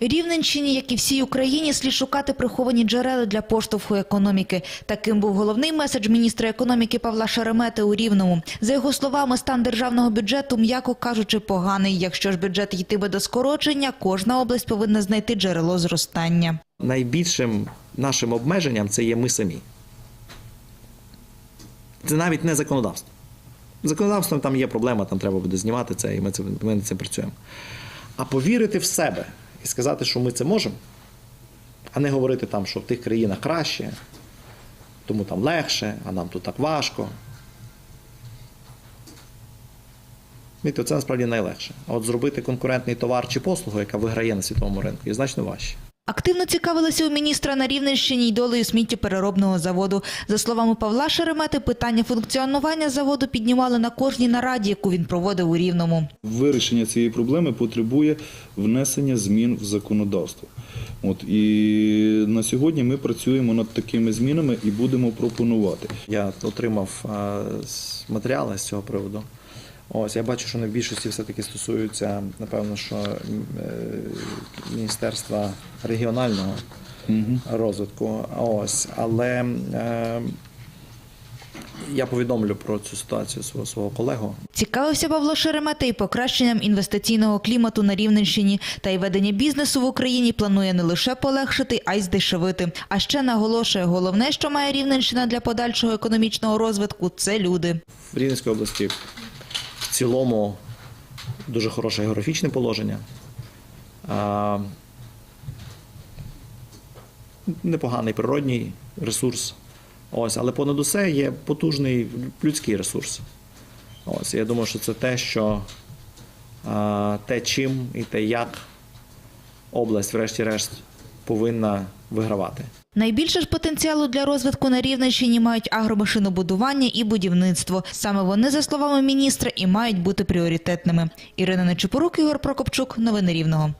Рівненщині, як і всій Україні, слід шукати приховані джерела для поштовху економіки. Таким був головний меседж міністра економіки Павла Шеремети у Рівному. За його словами, стан державного бюджету, м'яко кажучи, поганий. Якщо ж бюджет йтиме до скорочення, кожна область повинна знайти джерело зростання. найбільшим нашим обмеженням це є ми самі. Це навіть не законодавство. Законодавством там є проблема, там треба буде знімати це, і ми цим працюємо. А повірити в себе і сказати, що ми це можемо, а не говорити там, що в тих країнах краще, тому там легше, а нам тут так важко. Це насправді найлегше. А от зробити конкурентний товар чи послугу, яка виграє на світовому ринку, є значно важче. Активно цікавилися у міністра на Рівненщині й долею сміттєпереробного заводу. За словами Павла Шеремети, питання функціонування заводу піднімали на кожній нараді, яку він проводив у Рівному. Вирішення цієї проблеми потребує внесення змін в законодавство. От і на сьогодні ми працюємо над такими змінами і будемо пропонувати. Я отримав матеріали з цього приводу. Ось я бачу, що вони в більшості все-таки стосуються, напевно, що е, Міністерства регіонального розвитку. Ось, але е, я повідомлю про цю ситуацію свого, свого колегу. Цікавився Павло Шеремета і покращенням інвестиційного клімату на Рівненщині. Та й ведення бізнесу в Україні планує не лише полегшити, а й здешевити. А ще наголошує, головне, що має Рівненщина для подальшого економічного розвитку – це люди. В Рівненській області цілому дуже хороше географічне положення. Непоганий природній ресурс. Ось, але понад усе є потужний людський ресурс. Ось, я думаю, що це те, що те, чим і те, як область, врешті-решт, повинна вигравати. Найбільше ж потенціалу для розвитку на Рівненщині мають агромашинобудування і будівництво. Саме вони, за словами міністра, і мають бути пріоритетними. Ірина Нечепорук, Ігор Прокопчук. Новини Рівного.